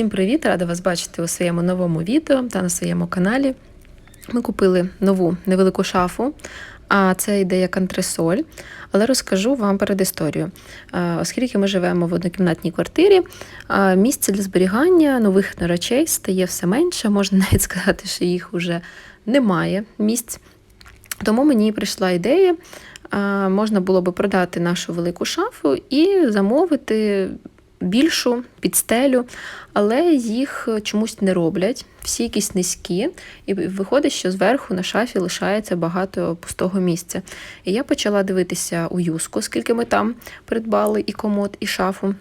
Всім привіт! Рада вас бачити у своєму новому відео та на своєму каналі. Ми купили нову невелику шафу, а це йде як. Але розкажу вам перед історією. Е, Оскільки ми живемо в однокімнатній квартирі, місце для зберігання нових речей стає все менше. Можна навіть сказати, що їх вже немає місць. Тому мені прийшла ідея, можна було би продати нашу велику шафу і замовити більшу під стелю, але їх чомусь не роблять. Всі якісь низькі, і виходить, що зверху на шафі лишається багато пустого місця. І я почала дивитися у юску, скільки ми там придбали і комод, і шафу.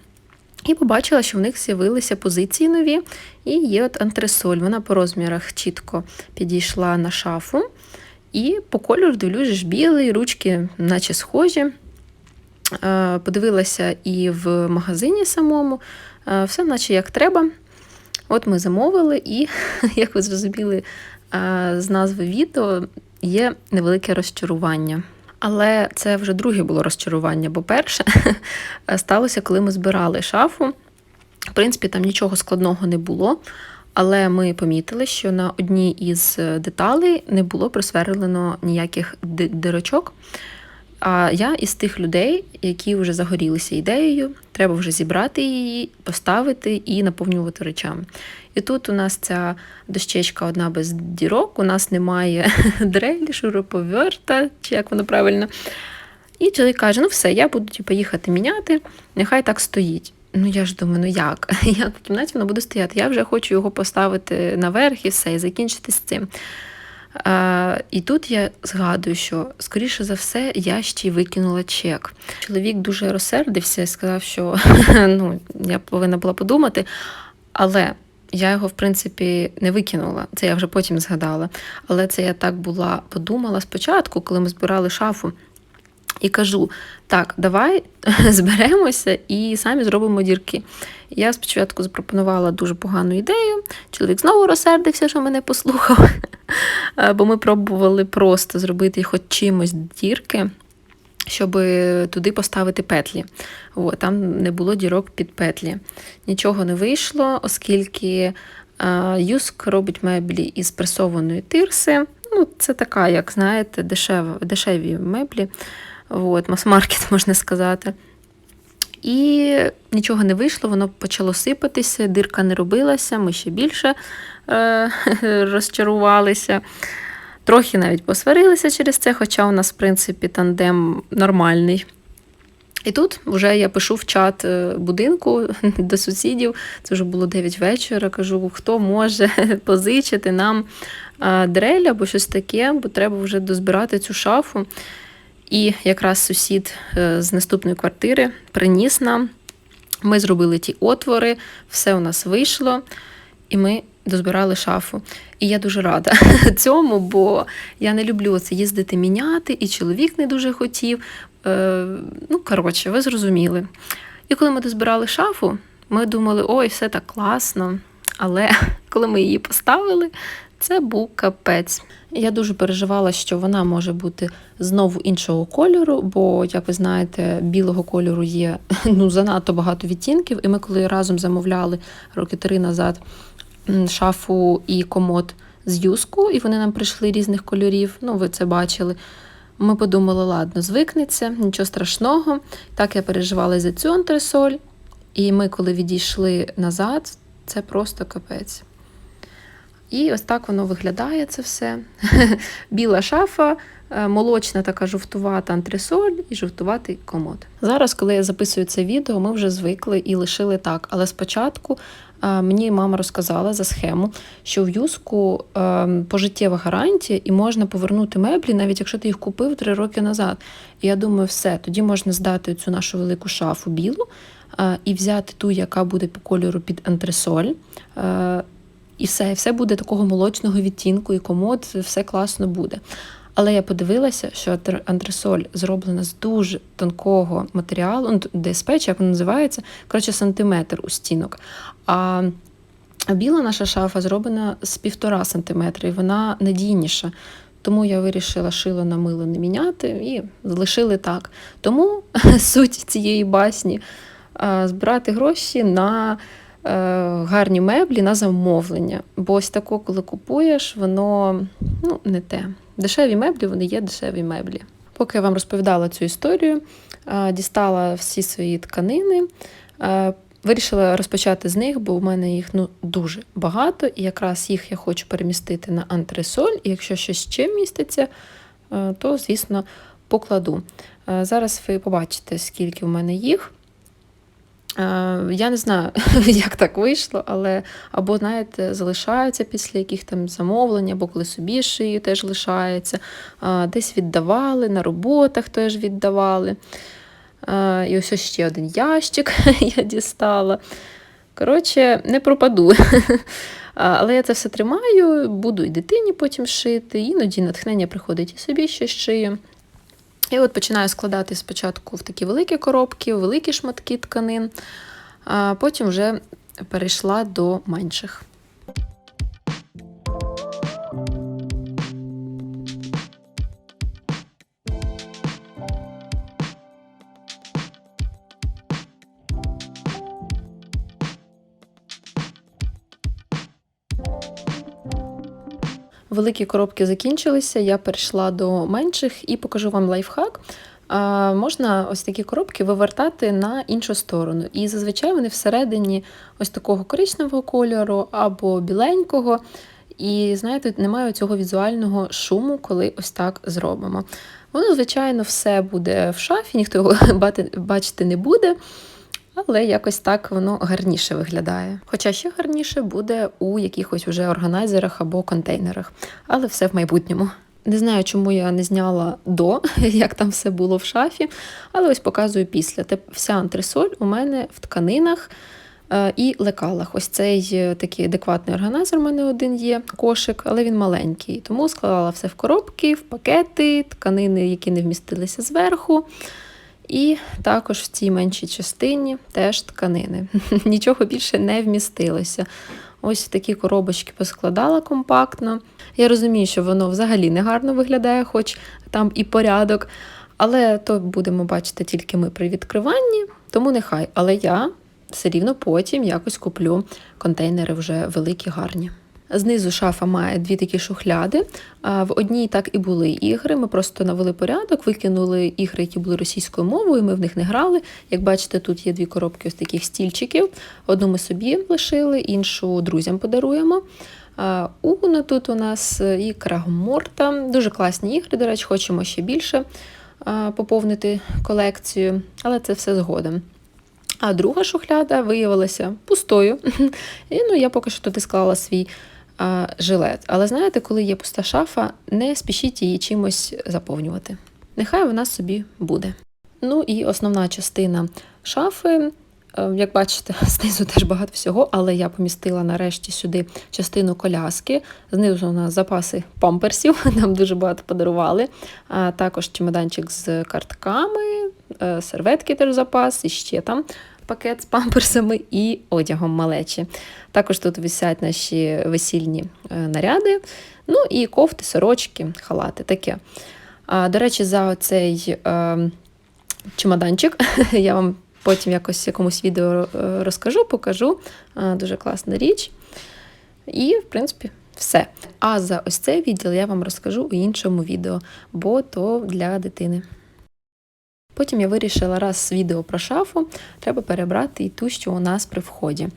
І побачила, що в них з'явилися позиції нові, і є от антресоль. Вона по розмірах чітко підійшла на шафу. І по кольору дивлюсь, білий, ручки, наче схожі. Е, Подивилася і в магазині самому, Е, все наче як треба. От ми замовили, і, як ви зрозуміли е, з назви відео, є невелике розчарування. Але це вже друге було розчарування, бо перше сталося, коли ми збирали шафу. В принципі, там нічого складного не було, але ми помітили, що на одній із деталей не було присверлено ніяких дирочок. А я із тих людей, які вже загорілися ідеєю, треба вже зібрати її, поставити і наповнювати речами. І тут у нас ця дощечка одна без дірок, у нас немає дрелі, шуруповерта, чи як воно правильно. І чоловік каже: ну все, я буду типу, їхати міняти, нехай так стоїть. Ну я ж думаю, ну як? Як в кімнаті воно буде стояти? Я вже хочу його поставити наверх і все, і закінчити з цим. І тут я згадую, що скоріше за все я ще й викинула чек. Чоловік дуже розсердився і сказав, що ну, я повинна була подумати, але я його, в принципі, не викинула. Це я вже потім згадала. Але це я так була подумала спочатку, коли ми збирали шафу. І кажу: так, давай зберемося і самі зробимо дірки. Я спочатку запропонувала дуже погану ідею. Чоловік знову розсердився, що мене послухав. Е, Бо ми пробували просто зробити хоч чимось дірки, щоб туди поставити петлі. От, там не було дірок під петлі. Нічого не вийшло, оскільки е, Юск робить меблі із пресованої тирси. Ну, це така, як знаєте, дешев, дешеві меблі. От, мас-маркет, можна сказати. І нічого не вийшло, воно почало сипатися, дирка не робилася, ми ще більше е- розчарувалися. Трохи навіть посварилися через це, хоча у нас, в принципі, тандем нормальний. І тут вже я пишу в чат е, будинку до сусідів. Це вже було 9 вечора. Кажу, хто може позичити нам е, дрель або щось таке, бо треба вже дозбирати цю шафу. І якраз сусід е, з наступної квартири приніс нам. Ми зробили ті отвори, все у нас вийшло, і ми дозбирали шафу. І я дуже рада цьому, бо я не люблю це їздити міняти, і чоловік не дуже хотів. Е, ну, коротше, ви зрозуміли. І коли ми дозбирали шафу, ми думали, ой, все так класно. Але коли ми її поставили, це був капець. Я дуже переживала, що вона може бути знову іншого кольору, бо, як ви знаєте, білого кольору є ну, занадто багато відтінків. І ми, коли разом замовляли роки три назад шафу і комод з юску, і вони нам прийшли різних кольорів, ну ви це бачили. Ми подумали, ладно, звикнеться, нічого страшного. Так я переживала за цю антресоль. І ми, коли відійшли назад, це просто капець. І ось так воно виглядає це все. Біла шафа, е, молочна така жовтувата антресоль і жовтуватий комод. Зараз, коли я записую це відео, ми вже звикли і лишили так. Але спочатку е, мені мама розказала за схему, що в юску е, пожиттєва гарантія і можна повернути меблі, навіть якщо ти їх купив три роки назад. І я думаю, все, тоді можна здати цю нашу велику шафу білу і взяти ту, яка буде по кольору під антресоль. І все, і все буде такого молочного відтінку, і комод, все класно буде. Але я подивилася, що антр- антресоль зроблена з дуже тонкого матеріалу, ну, як воно називається, коротше, сантиметр у стінок. А біла наша шафа зроблена з півтора сантиметра, і вона надійніша. Тому я вирішила шило на мило не міняти і залишили так. Тому суть цієї басні збирати гроші на гарні меблі на замовлення. Бо ось тако, коли купуєш, воно ну, не те. Дешеві меблі, вони є дешеві меблі. Поки я вам розповідала цю історію, е, дістала всі свої тканини. е, Вирішила розпочати з них, бо у мене їх ну дуже багато, і якраз їх я хочу перемістити на антресоль. І якщо щось ще міститься, е, то, звісно, покладу. Е, Зараз ви побачите, скільки в мене їх. Е, Я не знаю, як так вийшло, але або, знаєте, залишаються після яких там замовлень, або коли собі шию, теж лишається. Е, Десь віддавали, на роботах теж віддавали. Е, І ось ще один ящик я дістала. Коротше, не пропаду. Але я це все тримаю, буду і дитині потім шити, іноді натхнення приходить і собі ще шию. І от починаю складати спочатку в такі великі коробки, великі шматки тканин, а потім вже перейшла до менших. Великі коробки закінчилися, я перейшла до менших і покажу вам лайфхак. Можна ось такі коробки вивертати на іншу сторону. І зазвичай вони всередині ось такого коричневого кольору або біленького. І знаєте, немає цього візуального шуму, коли ось так зробимо. Воно, звичайно, все буде в шафі, ніхто його бачити не буде. Але якось так воно гарніше виглядає. Хоча ще гарніше буде у якихось уже органайзерах або контейнерах, але все в майбутньому. Не знаю, чому я не зняла до, як там все було в шафі, але ось показую після. Вся антресоль у мене в тканинах е, і лекалах. Ось цей е, такий адекватний органайзер у мене один є, кошик, але він маленький. Тому склала все в коробки, в пакети, тканини, які не вмістилися зверху. І також в цій меншій частині теж тканини. Нічого більше не вмістилося. Ось в такі коробочки поскладала компактно. Я розумію, що воно взагалі не гарно виглядає, хоч там і порядок. Але то будемо бачити тільки ми при відкриванні, тому нехай. Але я все рівно потім якось куплю контейнери вже великі, гарні. Знизу шафа має дві такі шухляди. В одній так і були ігри. Ми просто навели порядок, викинули ігри, які були російською мовою. Ми в них не грали. Як бачите, тут є дві коробки ось таких стільчиків. Одну ми собі лишили, іншу друзям подаруємо. А, Уно тут у нас і Крагморта. Дуже класні ігри. До речі, хочемо ще більше поповнити колекцію, але це все згодом. А друга шухляда виявилася пустою. І ну, я поки що туди склала свій а, жилет. Але знаєте, коли є пуста шафа, не спішіть її чимось заповнювати. Нехай вона собі буде. Ну і основна частина шафи. е, Як бачите, знизу теж багато всього, але я помістила нарешті сюди частину коляски. Знизу у нас запаси памперсів, нам дуже багато подарували. А також чемоданчик з картками, е, серветки теж запас, і ще там пакет з памперсами і одягом малечі. Також тут висять наші весільні е, наряди, ну і кофти, сорочки, халати таке. До речі, за цей е, чемоданчик я вам потім якось якомусь відео е, розкажу, покажу. Дуже класна річ. І, в принципі, все. А за ось цей відділ я вам розкажу у іншому відео, бо то для дитини. Потім я вирішила, раз відео про шафу, треба перебрати і ту, що у нас при вході.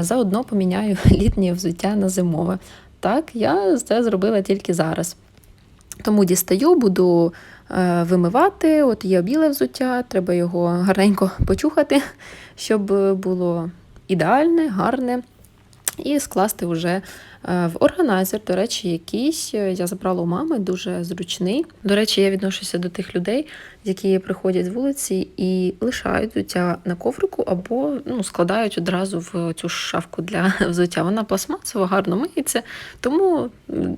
Заодно поміняю літнє взуття на зимове. Так, я це зробила тільки зараз. Тому дістаю, буду е, вимивати. От є біле взуття, треба його гарненько почухати, щоб було ідеальне, гарне. І скласти вже е, в органайзер, до речі, якийсь е, я забрала у мами, дуже зручний. До речі, я відношуся до тих людей, які приходять з вулиці і лишають взуття на коврику або ну, складають одразу в цю шафку для взуття. Вона пластмасова, гарно миється, тому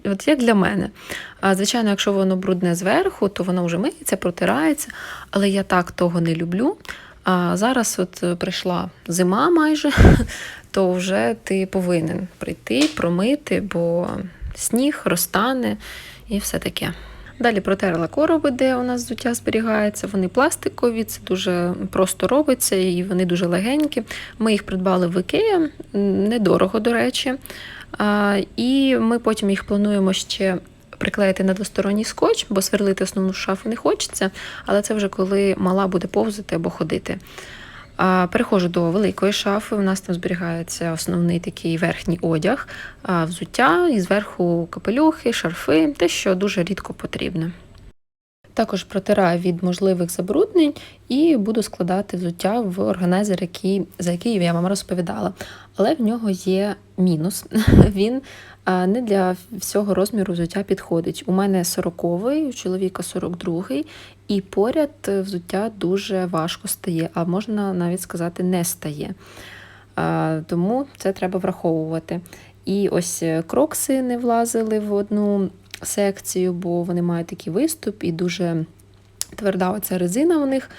от як для мене. А звичайно, якщо воно брудне зверху, то воно вже миється, протирається, але я так того не люблю. А зараз от е, прийшла зима майже, то вже ти повинен прийти, промити, бо сніг розтане і все таке. Далі протерла короби, де у нас взуття зберігається. Вони пластикові, це дуже просто робиться і вони дуже легенькі. Ми їх придбали в Ікея, недорого, до речі. І ми потім їх плануємо ще приклеїти на двосторонній скотч, бо сверлити основну шафу не хочеться, але це вже коли мала буде повзати або ходити. Перехожу до великої шафи. У нас там зберігається основний такий верхній одяг, взуття і зверху капелюхи, шарфи, те, що дуже рідко потрібно. Також протираю від можливих забруднень і буду складати взуття в органайзер, який, за який я вам розповідала. Але в нього є мінус. Він не для всього розміру взуття підходить. У мене 40-й, у чоловіка 42-й, і поряд взуття дуже важко стає, а можна навіть сказати, не стає. Тому це треба враховувати. І ось крокси не влазили в одну секцію, бо вони мають такий виступ і дуже тверда оця резина у них.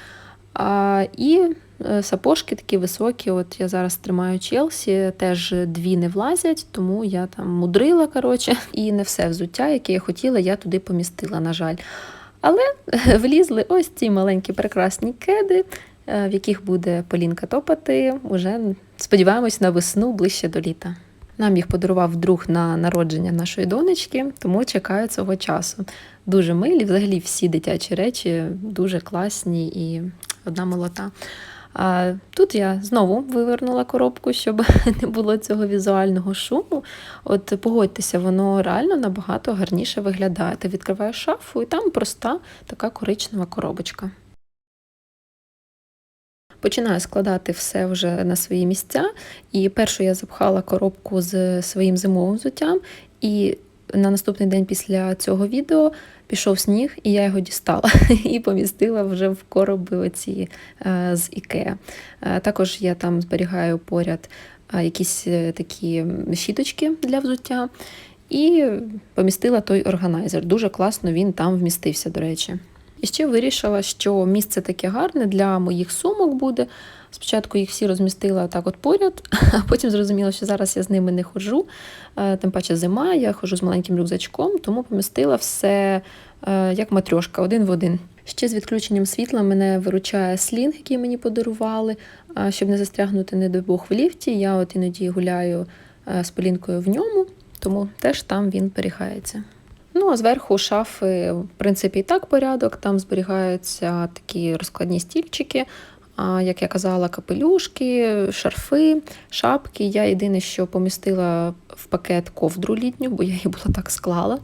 А, І е, сапожки такі високі. От я зараз тримаю Челсі, теж дві не влазять, тому я там мудрила, коротше, і не все взуття, яке я хотіла, я туди помістила, на жаль. Але влізли ось ці маленькі прекрасні кеди, е, в яких буде Полінка топати. Уже сподіваємось на весну ближче до літа. Нам їх подарував друг на народження нашої донечки, тому чекаю цього часу. Дуже милі, взагалі всі дитячі речі дуже класні і одна молота. А Тут я знову вивернула коробку, щоб не було цього візуального шуму. От погодьтеся, воно реально набагато гарніше виглядає. Ти відкриваєш шафу, і там проста така коричнева коробочка. Починаю складати все вже на свої місця. І першу я запхала коробку з своїм зимовим взуттям. І на наступний день після цього відео пішов сніг, і я його дістала і помістила вже в короби оці е, з Ікеа. Е, також я там зберігаю поряд е, якісь такі щіточки для взуття. І помістила той органайзер. Дуже класно він там вмістився, до речі. І ще вирішила, що місце таке гарне для моїх сумок буде. Спочатку їх всі розмістила так от поряд, а потім зрозуміла, що зараз я з ними не ходжу. Е, тим паче зима, я ходжу з маленьким рюкзачком, тому помістила все е, як матрьошка, один в один. Ще з відключенням світла мене виручає слінг, який мені подарували, щоб не застрягнути, не до Бог, в ліфті. Я от іноді гуляю е, з Полінкою в ньому, тому теж там він перехається. Ну, а зверху шафи, в принципі, і так порядок. Там зберігаються такі розкладні стільчики, як я казала, капелюшки, шарфи, шапки. Я єдине, що помістила в пакет ковдру літню, бо я її була так склала.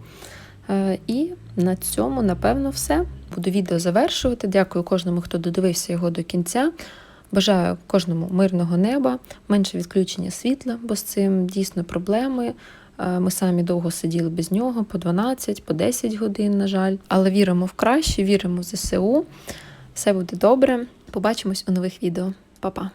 Е, і на цьому, напевно, все. Буду відео завершувати. Дякую кожному, хто додивився його до кінця. Бажаю кожному мирного неба, менше відключення світла, бо з цим дійсно проблеми. Е, ми самі довго сиділи без нього, по 12, по 10 годин, на жаль. Але віримо в краще, віримо в ЗСУ. Все буде добре. Побачимось у нових відео. Па-па!